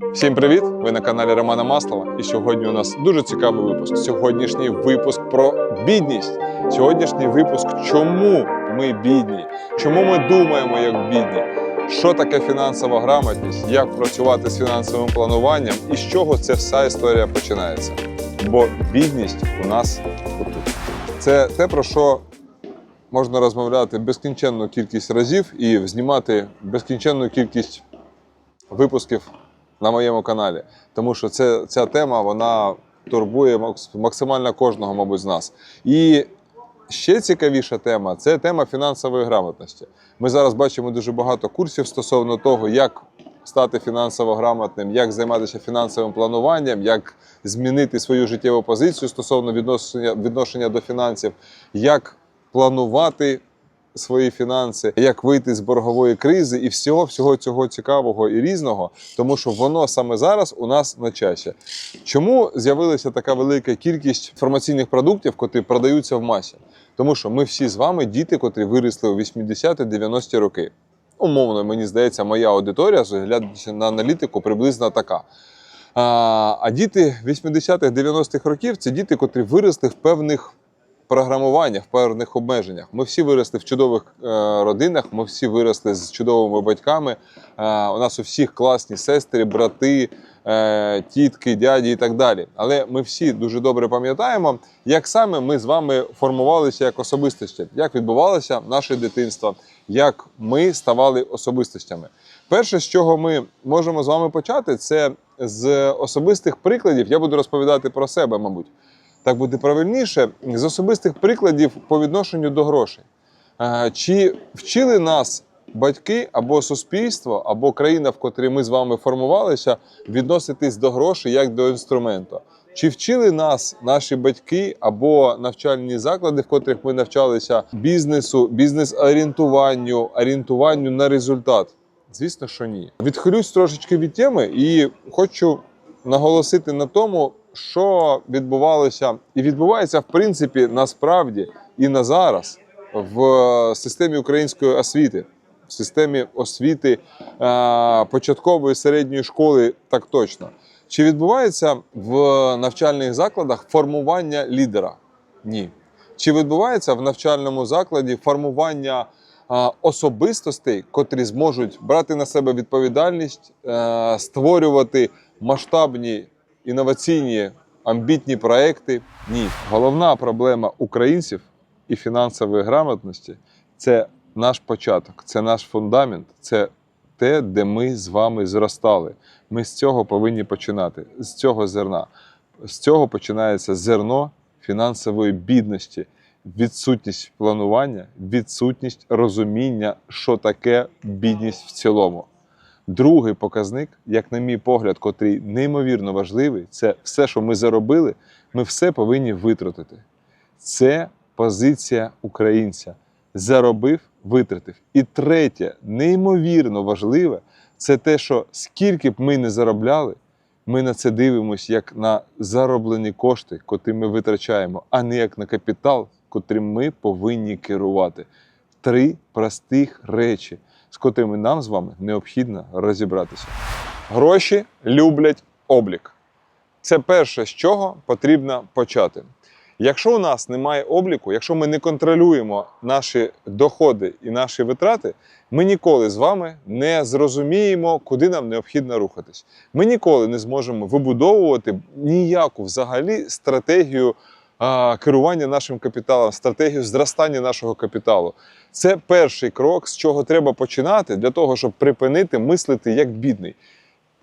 Всім привіт! Ви на каналі Романа Маслова. І сьогодні у нас дуже цікавий випуск. Сьогоднішній випуск про бідність. Сьогоднішній випуск, чому ми бідні, чому ми думаємо як бідні, що таке фінансова грамотність, як працювати з фінансовим плануванням і з чого ця вся історія починається. Бо бідність у нас отут. Це те, про що можна розмовляти безкінченну кількість разів і знімати безкінченну кількість випусків на моєму каналі. Тому що це, ця тема вона турбує максимально кожного, мабуть, з нас. І ще цікавіша тема це тема фінансової грамотності. Ми зараз бачимо дуже багато курсів стосовно того, як стати фінансово грамотним, як займатися фінансовим плануванням, як змінити свою життєву позицію стосовно відношення, відношення до фінансів, як планувати свої фінанси, як вийти з боргової кризи і всього, всього цього цікавого і різного, тому що воно саме зараз у нас на часі. Чому з'явилася така велика кількість інформаційних продуктів, котрі продаються в масі? Тому що ми всі з вами діти, котрі виросли у 80-90-ті роки. Умовно, мені здається, моя аудиторія, глядячи на аналітику, приблизно така. А, а діти 80-х, 90-х років це діти, котрі виросли в певних програмуваннях, в певних обмеженнях. Ми всі виросли в чудових е, родинах, ми всі виросли з чудовими батьками. Е, у нас у всіх класні сестри, брати, е, тітки, дяді і так далі. Але ми всі дуже добре пам'ятаємо, як саме ми з вами формувалися як особистості, як відбувалося наше дитинство, як ми ставали особистостями. Перше, з чого ми можемо з вами почати, це з особистих прикладів. Я буду розповідати про себе, мабуть. Так буде правильніше, з особистих прикладів по відношенню до грошей. Чи вчили нас батьки або суспільство, або країна, в котрій ми з вами формувалися, відноситись до грошей як до інструменту? Чи вчили нас наші батьки або навчальні заклади, в котрих ми навчалися бізнесу, бізнес-орієнтуванню, орієнтуванню на результат? Звісно, що ні. Відхилюсь трошечки від теми і хочу наголосити на тому, що відбувалося і відбувається в принципі насправді і на зараз в системі української освіти, в системі освіти е, початкової середньої школи, так точно. Чи відбувається в навчальних закладах формування лідера? Ні. Чи відбувається в навчальному закладі формування а, особистостей, котрі зможуть брати на себе відповідальність, е, створювати масштабні інноваційні амбітні проекти? Ні. Головна проблема українців і фінансової грамотності це наш початок, це наш фундамент, це те, де ми з вами зростали. Ми з цього повинні починати, з цього зерна. З цього починається зерно фінансової бідності, відсутність планування, відсутність розуміння, що таке бідність в цілому. Другий показник, як на мій погляд, котрий неймовірно важливий, це все, що ми заробили, ми все повинні витратити. Це позиція українця. Заробив, витратив. І третє, неймовірно важливе, це те, що скільки б ми не заробляли, ми на це дивимося як на зароблені кошти, котрі ми витрачаємо, а не як на капітал, котрим ми повинні керувати. Три простих речі, з котрими нам з вами необхідно розібратися. Гроші люблять облік. Це перше, з чого потрібно почати. Якщо у нас немає обліку, якщо ми не контролюємо наші доходи і наші витрати, ми ніколи з вами не зрозуміємо, куди нам необхідно рухатись. Ми ніколи не зможемо вибудовувати ніяку взагалі стратегію керування нашим капіталом, стратегію зростання нашого капіталу. Це перший крок, з чого треба починати для того, щоб припинити мислити як бідний.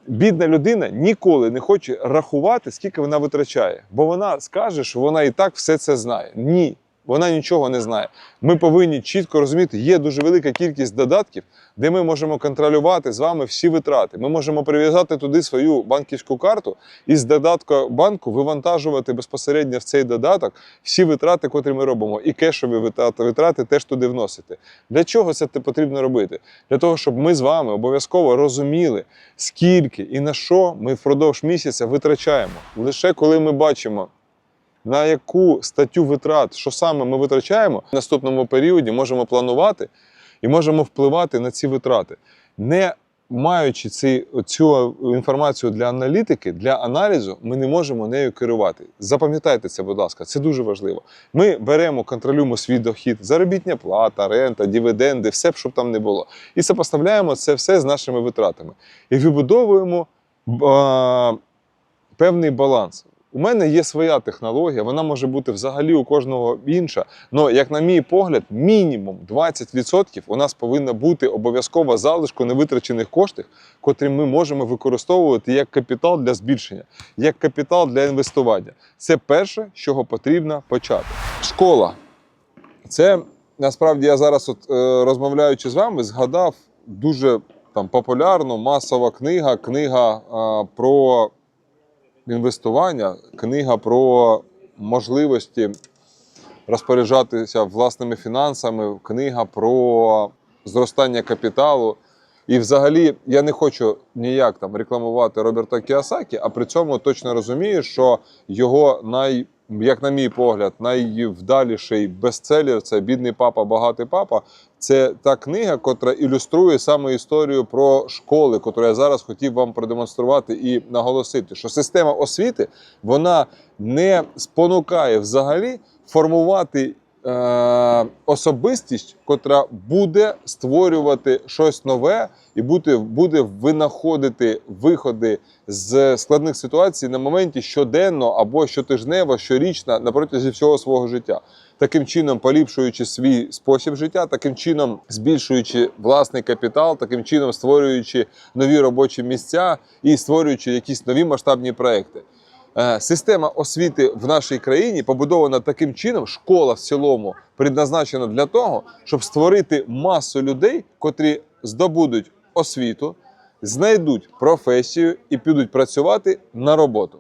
Бідна людина ніколи не хоче рахувати, скільки вона витрачає, бо вона скаже, що вона і так все це знає. Ні, вона нічого не знає. Ми повинні чітко розуміти, є дуже велика кількість додатків, де ми можемо контролювати з вами всі витрати. Ми можемо прив'язати туди свою банківську карту і з додатку банку вивантажувати безпосередньо в цей додаток всі витрати, котрі ми робимо, і кешові витрати, витрати теж туди вносити. Для чого це потрібно робити? Для того, щоб ми з вами обов'язково розуміли, скільки і на що ми впродовж місяця витрачаємо. Лише коли ми бачимо. На яку статтю витрат, що саме ми витрачаємо, в наступному періоді можемо планувати і можемо впливати на ці витрати. Не маючи ці, цю інформацію для аналітики, для аналізу, ми не можемо нею керувати. Запам'ятайте це, будь ласка, це дуже важливо. Ми беремо, контролюємо свій дохід, заробітня плата, рента, дивіденди, все, щоб там не було. І сопоставляємо це все з нашими витратами. І вибудовуємо певний баланс. У мене є своя технологія, вона може бути взагалі у кожного інша. Але, як на мій погляд, мінімум 20% у нас повинна бути обов'язково залишку невитрачених коштів, котрі ми можемо використовувати як капітал для збільшення, як капітал для інвестування. Це перше, з чого потрібно почати. Школа. Це насправді я зараз, от, е, розмовляючи з вами, згадав дуже там, популярну масова книга, книга е, про інвестування, книга про можливості розпоряджатися власними фінансами, книга про зростання капіталу. І взагалі я не хочу ніяк там рекламувати Роберта Кіосакі, а при цьому точно розумію, що його най, як на мій погляд, найвдаліший бестселер це Бідний папа, багатий папа. Це та книга, котра ілюструє саме історію про школи, яку я зараз хотів вам продемонструвати і наголосити, що система освіти вона не спонукає взагалі формувати особистість, котра буде створювати щось нове і буде, буде винаходити виходи з складних ситуацій на моменті щоденно або щотижнево, щорічно на протязі всього свого життя. Таким чином, поліпшуючи свій спосіб життя, таким чином збільшуючи власний капітал, таким чином створюючи нові робочі місця і створюючи якісь нові масштабні проекти. Е, Система освіти в нашій країні побудована таким чином, школа в цілому предназначена для того, щоб створити масу людей, котрі здобудуть освіту, знайдуть професію і підуть працювати на роботу.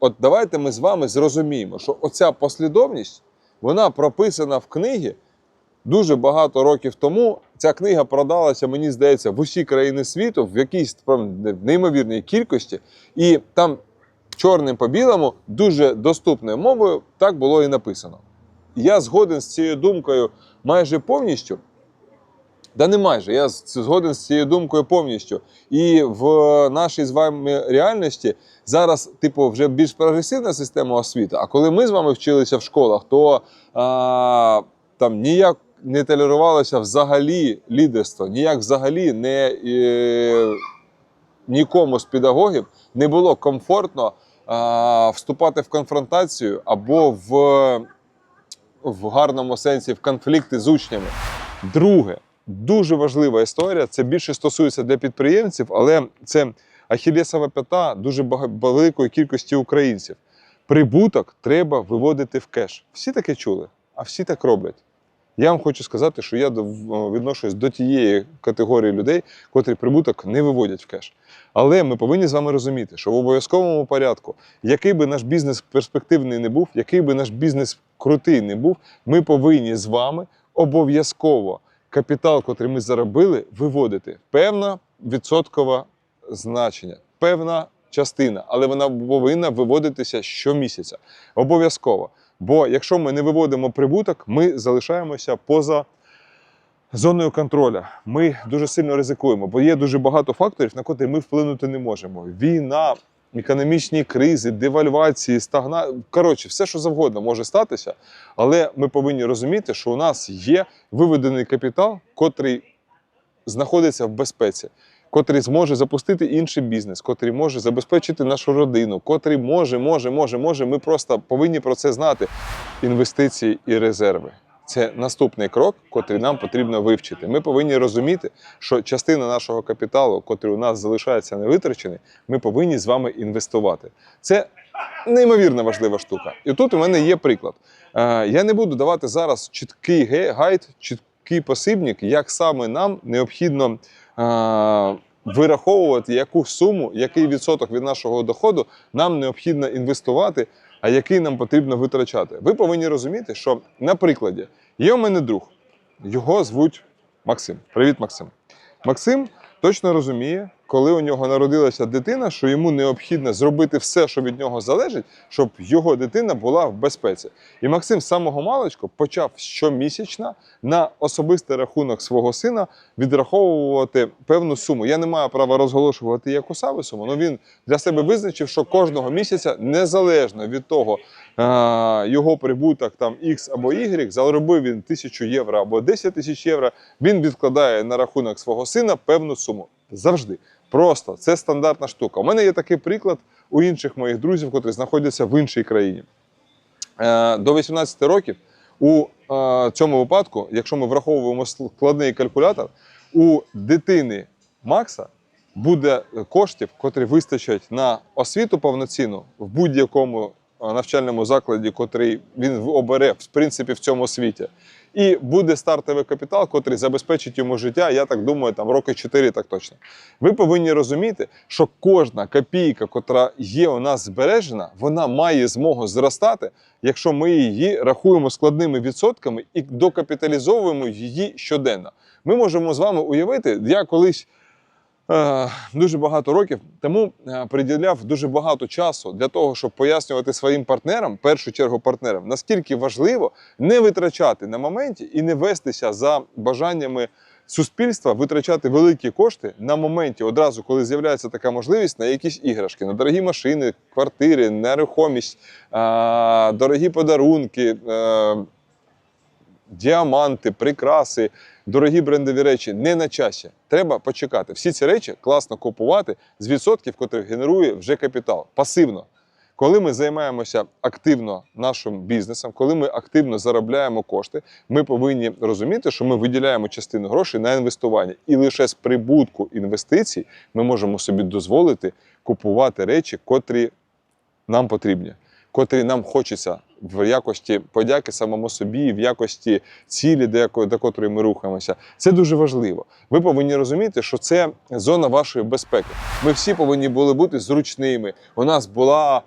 От давайте ми з вами зрозуміємо, що оця послідовність вона прописана в книгі дуже багато років тому. Ця книга продалася, мені здається, в усі країни світу в якійсь неймовірній кількості, і там чорним по білому, дуже доступною мовою, так було і написано. Я згоден з цією думкою майже повністю. Да не майже, я згоден з цією думкою повністю. І в нашій з вами реальності зараз, типу, вже більш прогресивна система освіти. А коли ми з вами вчилися в школах, то а, там ніяк не толерувалося взагалі лідерство, ніяк взагалі не е, нікому з педагогів не було комфортно а, вступати в конфронтацію або в, в гарному сенсі в конфлікти з учнями. Друге, дуже важлива історія. Це більше стосується для підприємців, але це ахілесова п'ята дуже великої кількості українців. Прибуток треба виводити в кеш. Всі таке чули, а всі так роблять. Я вам хочу сказати, що я відношусь до тієї категорії людей, котрі прибуток не виводять в кеш. Але ми повинні з вами розуміти, що в обов'язковому порядку, який би наш бізнес перспективний не був, який би наш бізнес крутий не був, ми повинні з вами обов'язково капітал, котрий ми заробили, виводити. Певна відсоткова значення, певна частина, але вона повинна виводитися щомісяця. Обов'язково. Бо якщо ми не виводимо прибуток, ми залишаємося поза зоною контролю. Ми дуже сильно ризикуємо, бо є дуже багато факторів, на котрі ми вплинути не можемо. Війна, економічні кризи, девальвації, стагна... Коротше, все, що завгодно може статися, але ми повинні розуміти, що у нас є виведений капітал, котрий знаходиться в безпеці. Котрий зможе запустити інший бізнес, котрий може забезпечити нашу родину, котрий може, може, може, може. Ми просто повинні про це знати. Інвестиції і резерви. Це наступний крок, котрий нам потрібно вивчити. Ми повинні розуміти, що частина нашого капіталу, котрий у нас залишається невитрачений, ми повинні з вами інвестувати. Це неймовірно важлива штука. І тут у мене є приклад. Е, Я не буду давати зараз чіткий гайд, чіткий посібник, як саме нам необхідно е, вираховувати, яку суму, який відсоток від нашого доходу нам необхідно інвестувати, а який нам потрібно витрачати. Ви повинні розуміти, що на прикладі є у мене друг, його звуть Максим. Привіт, Максим. Максим точно розуміє, коли у нього народилася дитина, що йому необхідно зробити все, що від нього залежить, щоб його дитина була в безпеці. І Максим з самого маличку почав щомісячно на особистий рахунок свого сина відраховувати певну суму. Я не маю права розголошувати яку саме суму, але він для себе визначив, що кожного місяця, незалежно від того, його прибуток там X або Y, заробив він тисячу євро або 10 тисяч євро, він відкладає на рахунок свого сина певну суму. Завжди. Просто це стандартна штука. У мене є такий приклад у інших моїх друзів, котрі знаходяться в іншій країні. Е, До 18 років у е, цьому випадку, якщо ми враховуємо складний калькулятор, у дитини Макса буде коштів, котрі вистачать на освіту повноцінну в будь-якому е, навчальному закладі, котрий він обере в принципі в цьому світі. І буде стартовий капітал, котрий забезпечить йому життя, я так думаю, там роки 4 так точно. Ви повинні розуміти, що кожна копійка, котра є у нас збережена, вона має змогу зростати, якщо ми її рахуємо складними відсотками і докапіталізовуємо її щоденно. Ми можемо з вами уявити, я колись дуже багато років тому е, приділяв дуже багато часу для того, щоб пояснювати своїм партнерам, в першу чергу партнерам, наскільки важливо не витрачати на моменті і не вестися за бажаннями суспільства, витрачати великі кошти на моменті, одразу, коли з'являється така можливість, на якісь іграшки, на дорогі машини, квартири, нерухомість, е, дорогі подарунки. Е, діаманти, прикраси, дорогі брендові речі не на часі. Треба почекати. Всі ці речі класно купувати з відсотків, котрих генерує вже капітал пасивно. Коли ми займаємося активно нашим бізнесом, коли ми активно заробляємо кошти, ми повинні розуміти, що ми виділяємо частину грошей на інвестування, і лише з прибутку інвестицій ми можемо собі дозволити купувати речі, котрі нам потрібні, котрі нам хочеться в якості подяки самому собі, в якості цілі, до якої до котрої ми рухаємося. Це дуже важливо. Ви повинні розуміти, що це зона вашої безпеки. Ми всі повинні були бути зручними. У нас була.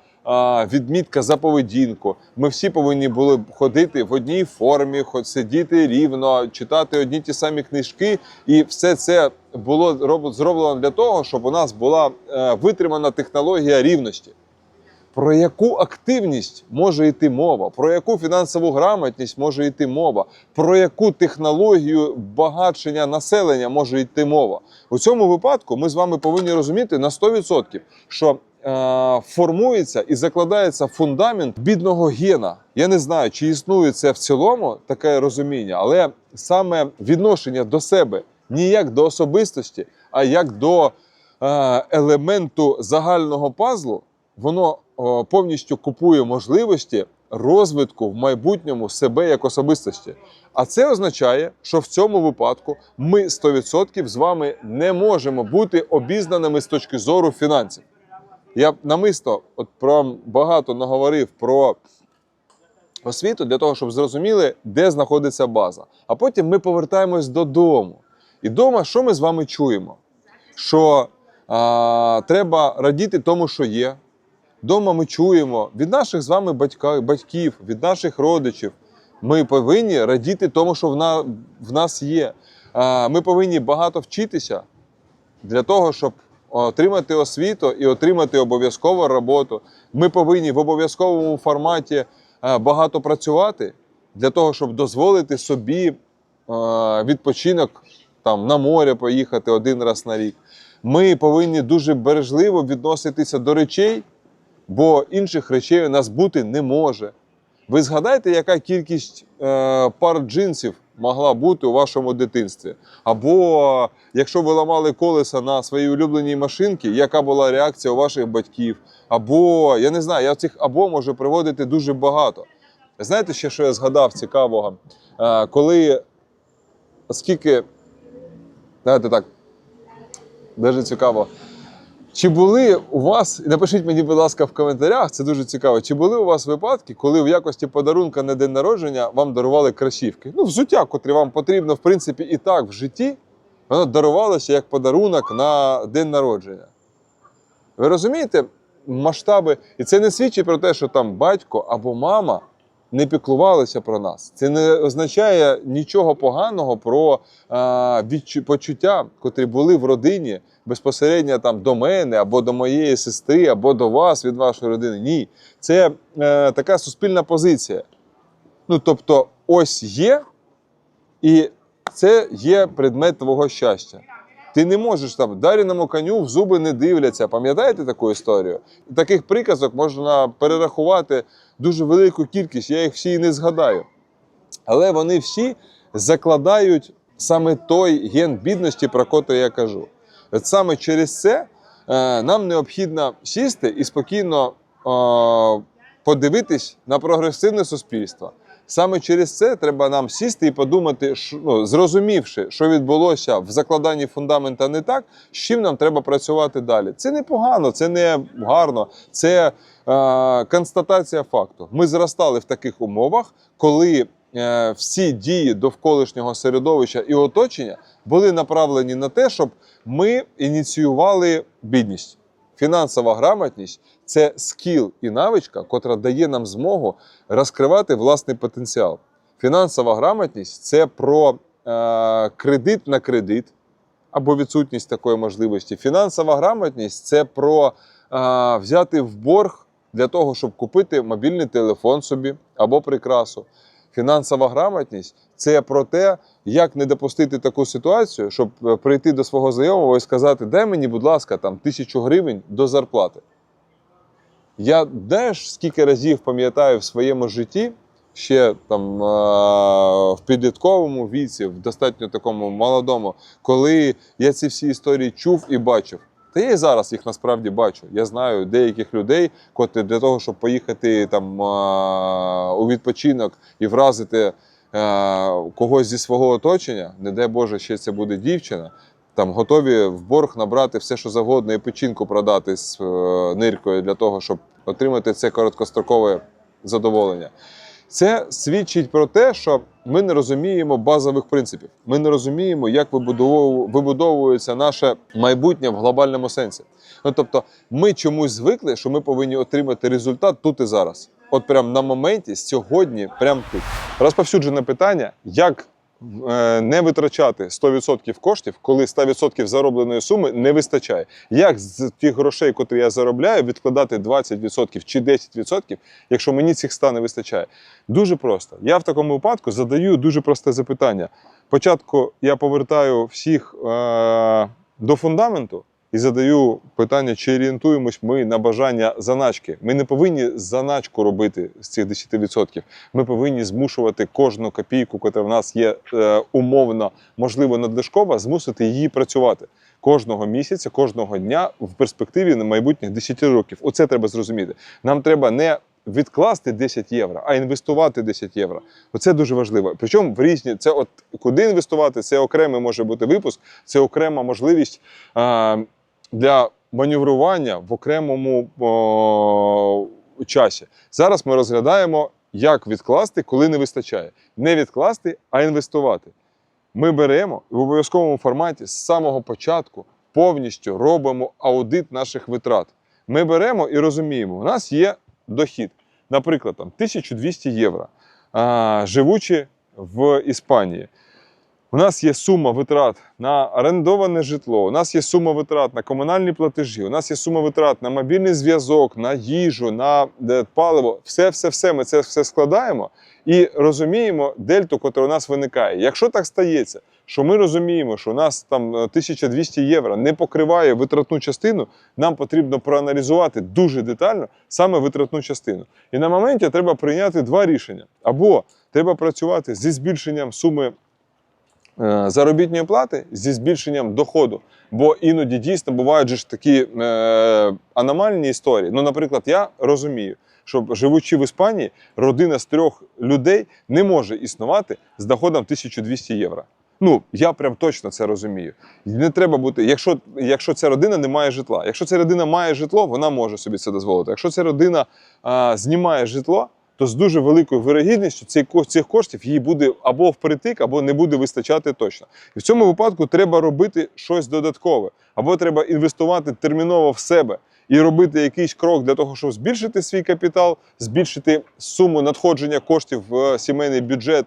Відмітка за поведінку. Ми всі повинні були ходити в одній формі, сидіти рівно, читати одні ті самі книжки, і все це було роб- зроблено для того, щоб у нас була е, витримана технологія рівності. Про яку активність може йти мова? Про яку фінансову грамотність може йти мова? Про яку технологію багатшення населення може йти мова? У цьому випадку ми з вами повинні розуміти на 100%, що е, формується і закладається фундамент бідного гена. Я не знаю, чи існує це в цілому таке розуміння, але саме відношення до себе не як до особистості, а як до е, елементу загального пазлу, воно повністю купує можливості розвитку в майбутньому себе як особистості. А це означає, що в цьому випадку ми 100% з вами не можемо бути обізнаними з точки зору фінансів. Я намисто от про багато наговорив про освіту для того, щоб зрозуміли, де знаходиться база. А потім ми повертаємось додому. І вдома, що ми з вами чуємо? Що а, треба радіти тому, що є. Дома ми чуємо від наших з вами батьків, від наших родичів. Ми повинні радіти тому, що в, нас є. Ми повинні багато вчитися для того, щоб отримати освіту і отримати обов'язкову роботу. Ми повинні в обов'язковому форматі багато працювати для того, щоб дозволити собі відпочинок там на море поїхати один раз на рік. Ми повинні дуже бережливо відноситися до речей, бо інших речей у нас бути не може. Ви згадайте, яка кількість е, пар джинсів могла бути у вашому дитинстві? Або якщо ви ламали колеса на своїй улюбленій машинці, яка була реакція у ваших батьків? Або я не знаю, я цих або можу приводити дуже багато. Знаєте ще, що я згадав цікавого? Е, коли скільки, знаєте так, дуже цікаво. Чи були у вас, і напишіть мені, будь ласка, в коментарях, це дуже цікаво. Чи були у вас випадки, коли в якості подарунка на день народження вам дарували кросівки? Ну, взуття, котрі вам потрібно, в принципі, і так в житті, воно дарувалося як подарунок на день народження. Ви розумієте масштаби? І це не свідчить про те, що там батько або мама не піклувалися про нас. Це не означає нічого поганого про а, відчу- почуття, котрі були в родині безпосередньо там до мене або до моєї сестри, або до вас від вашої родини. Ні, це е, така суспільна позиція. Ну тобто, ось є, і це є предмет твого щастя. Ти не можеш там даріному коню в зуби не дивляться. Пам'ятаєте таку історію? Таких приказок можна перерахувати дуже велику кількість, я їх всі і не згадаю. Але вони всі закладають саме той ген бідності, про котрий я кажу. От саме через це е, нам необхідно сісти і спокійно е, подивитись на прогресивне суспільство. Саме через це треба нам сісти і подумати, ну, зрозумівши, що відбулося в закладанні фундамента не так, з чим нам треба працювати далі. Це не погано, це не гарно, це е, констатація факту. Ми зростали в таких умовах, коли всі дії довколишнього середовища і оточення були направлені на те, щоб ми ініціювали бідність. Фінансова грамотність це скіл і навичка, котра дає нам змогу розкривати власний потенціал. Фінансова грамотність це про е, кредит на кредит або відсутність такої можливості. Фінансова грамотність це про е, взяти в борг для того, щоб купити мобільний телефон собі або прикрасу. Фінансова грамотність це про те, як не допустити таку ситуацію, щоб е, прийти до свого знайомого і сказати: дай мені, будь ласка, там тисячу гривень до зарплати. Я знаєш, скільки разів пам'ятаю в своєму житті, ще там е, в підлітковому віці, в достатньо такому молодому, коли я ці всі історії чув і бачив. Та я і зараз їх насправді бачу. Я знаю деяких людей, котрі для того, щоб поїхати там у відпочинок і вразити е, когось зі свого оточення, не дай Боже, ще це буде дівчина. Там готові в борг набрати все, що завгодно, і печінку продати з е, ниркою для того, щоб отримати це короткострокове задоволення. Це свідчить про те, що ми не розуміємо базових принципів. Ми не розуміємо, як вибудову- вибудовується наше майбутнє в глобальному сенсі. Ну тобто, ми чомусь звикли, що ми повинні отримати результат тут і зараз. От прямо на моменті, сьогодні, прямо тут. Розповсюджене питання, як не витрачати 100% коштів, коли 100% заробленої суми не вистачає. Як з тих грошей, котрі я заробляю, відкладати 20% чи 10%, якщо мені цих 100 не вистачає? Дуже просто. Я в такому випадку задаю дуже просте запитання. Спочатку я повертаю всіх е, до фундаменту. І задаю питання, чи орієнтуємось ми на бажання заначки. Ми не повинні заначку робити з цих 10%. Ми повинні змушувати кожну копійку, яка в нас є е, умовно, можливо, надлишкова, змусити її працювати кожного місяця, кожного дня в перспективі на майбутніх 10 років. Оце треба зрозуміти. Нам треба не відкласти 10 євро, а інвестувати 10 євро. Оце дуже важливо. Причому в різні це, от куди інвестувати, це окремий може бути випуск, це окрема можливість. А, для маневрування в окремому о, часі. Зараз ми розглядаємо, як відкласти, коли не вистачає. Не відкласти, а інвестувати. Ми беремо в обов'язковому форматі з самого початку повністю робимо аудит наших витрат. Ми беремо і розуміємо, у нас є дохід, наприклад, там 1200 євро, а, живучи в Іспанії. У нас є сума витрат на орендоване житло, у нас є сума витрат на комунальні платежі, у нас є сума витрат на мобільний зв'язок, на їжу, на е, паливо. Все, все, все. Ми це все складаємо і розуміємо дельту, яка у нас виникає. Якщо так стається, що ми розуміємо, що у нас там е, 1200 євро не покриває витратну частину, нам потрібно проаналізувати дуже детально саме витратну частину. І на моменті треба прийняти два рішення: або треба працювати зі збільшенням суми е, заробітної плати зі збільшенням доходу. Бо іноді дійсно бувають ж такі е, аномальні історії. Ну, наприклад, я розумію, що живучи в Іспанії, родина з трьох людей не може існувати з доходом 1200 євро. Ну, я прям точно це розумію. Не треба бути, якщо, якщо ця родина не має житла. Якщо ця родина має житло, вона може собі це дозволити. Якщо ця родина а, знімає житло, то з дуже великою вирогідністю ко- цих коштів їй буде або впритик, або не буде вистачати точно. І в цьому випадку треба робити щось додаткове, або треба інвестувати терміново в себе і робити якийсь крок для того, щоб збільшити свій капітал, збільшити суму надходження коштів в сімейний бюджет,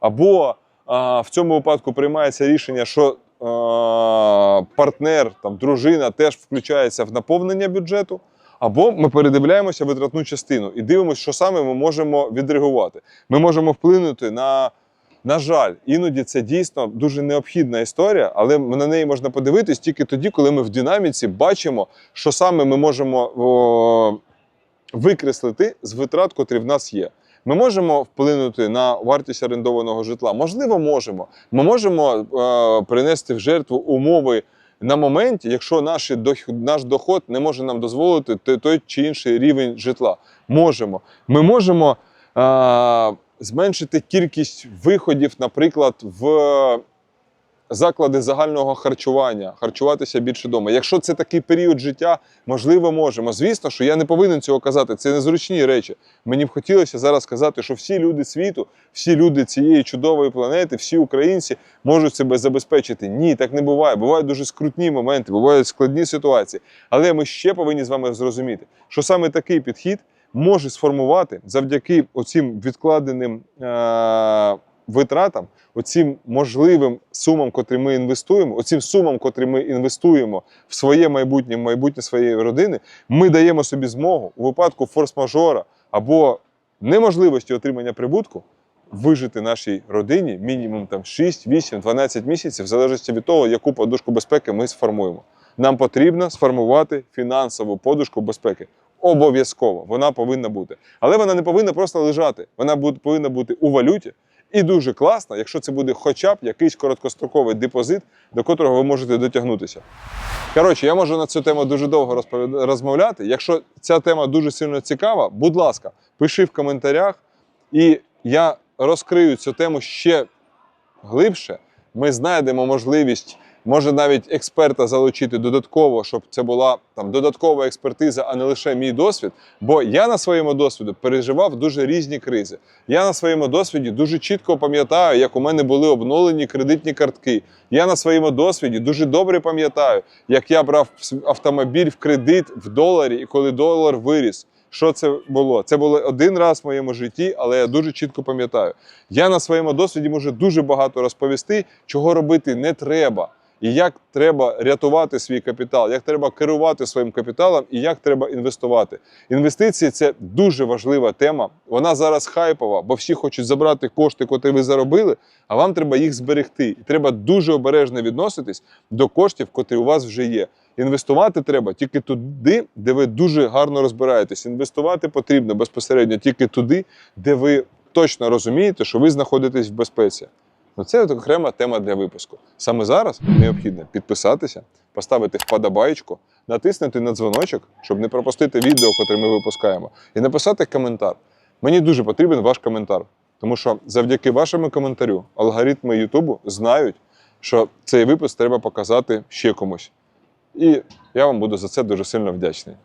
або а, в цьому випадку приймається рішення, що а, партнер, там, дружина теж включається в наповнення бюджету. Або ми передивляємося витратну частину і дивимося, що саме ми можемо відреагувати. Ми можемо вплинути на, на жаль, іноді це дійсно дуже необхідна історія, але на неї можна подивитись тільки тоді, коли ми в динаміці бачимо, що саме ми можемо о, викреслити з витрат, котрі в нас є. Ми можемо вплинути на вартість орендованого житла. Можливо, можемо. Ми можемо е, принести в жертву умови на моменті, якщо наші наш доход не може нам дозволити той- чи інший рівень житла. Можемо. Ми можемо зменшити кількість виходів, наприклад, в заклади загального харчування, харчуватися більше вдома. Якщо це такий період життя, можливо, можемо. Звісно, що я не повинен цього казати. Це незручні речі. Мені б хотілося зараз сказати, що всі люди світу, всі люди цієї чудової планети, всі українці можуть себе забезпечити. Ні, так не буває. Бувають дуже скрутні моменти, бувають складні ситуації. Але ми ще повинні з вами зрозуміти, що саме такий підхід може сформувати завдяки оцим відкладеним. Е- Витратам, оцим можливим сумам, котрі ми інвестуємо, оцим сумам, котрі ми інвестуємо в своє майбутнє, в майбутнє своєї родини, ми даємо собі змогу у випадку форс-мажора або неможливості отримання прибутку вижити нашій родині мінімум там 6, 8, 12 місяців, в залежності від того, яку подушку безпеки ми сформуємо. Нам потрібно сформувати фінансову подушку безпеки. Обов'язково вона повинна бути. Але вона не повинна просто лежати. Вона повинна бути у валюті. І дуже класно, якщо це буде хоча б якийсь короткостроковий депозит, до котрого ви можете дотягнутися. Коротше, я можу на цю тему дуже довго розповід- розмовляти. Якщо ця тема дуже сильно цікава, будь ласка, пиши в коментарях, і я розкрию цю тему ще глибше. Ми знайдемо можливість, може навіть експерта залучити додатково, щоб це була там додаткова експертиза, а не лише мій досвід. Бо я на своєму досвіду переживав дуже різні кризи. Я на своєму досвіді дуже чітко пам'ятаю, як у мене були обновлені кредитні картки. Я на своєму досвіді дуже добре пам'ятаю, як я брав автомобіль в кредит в доларі, і коли долар виріс. Що це було? Це було один раз в моєму житті, але я дуже чітко пам'ятаю. Я на своєму досвіді можу дуже багато розповісти, чого робити не треба, і як треба рятувати свій капітал, як треба керувати своїм капіталом і як треба інвестувати. Інвестиції це дуже важлива тема. Вона зараз хайпова, бо всі хочуть забрати кошти, котрі ви заробили, а вам треба їх зберегти. І треба дуже обережно відноситись до коштів, котрі у вас вже є. Інвестувати треба тільки туди, де ви дуже гарно розбираєтесь. Інвестувати потрібно безпосередньо тільки туди, де ви точно розумієте, що ви знаходитесь в безпеці. Ну, це от окрема тема для випуску. Саме зараз необхідно підписатися, поставити вподобайку, натиснути на дзвоночок, щоб не пропустити відео, котре ми випускаємо, і написати коментар. Мені дуже потрібен ваш коментар, тому що завдяки вашому коментарю алгоритми Ютубу знають, що цей випуск треба показати ще комусь. І я вам буду за це дуже сильно вдячний.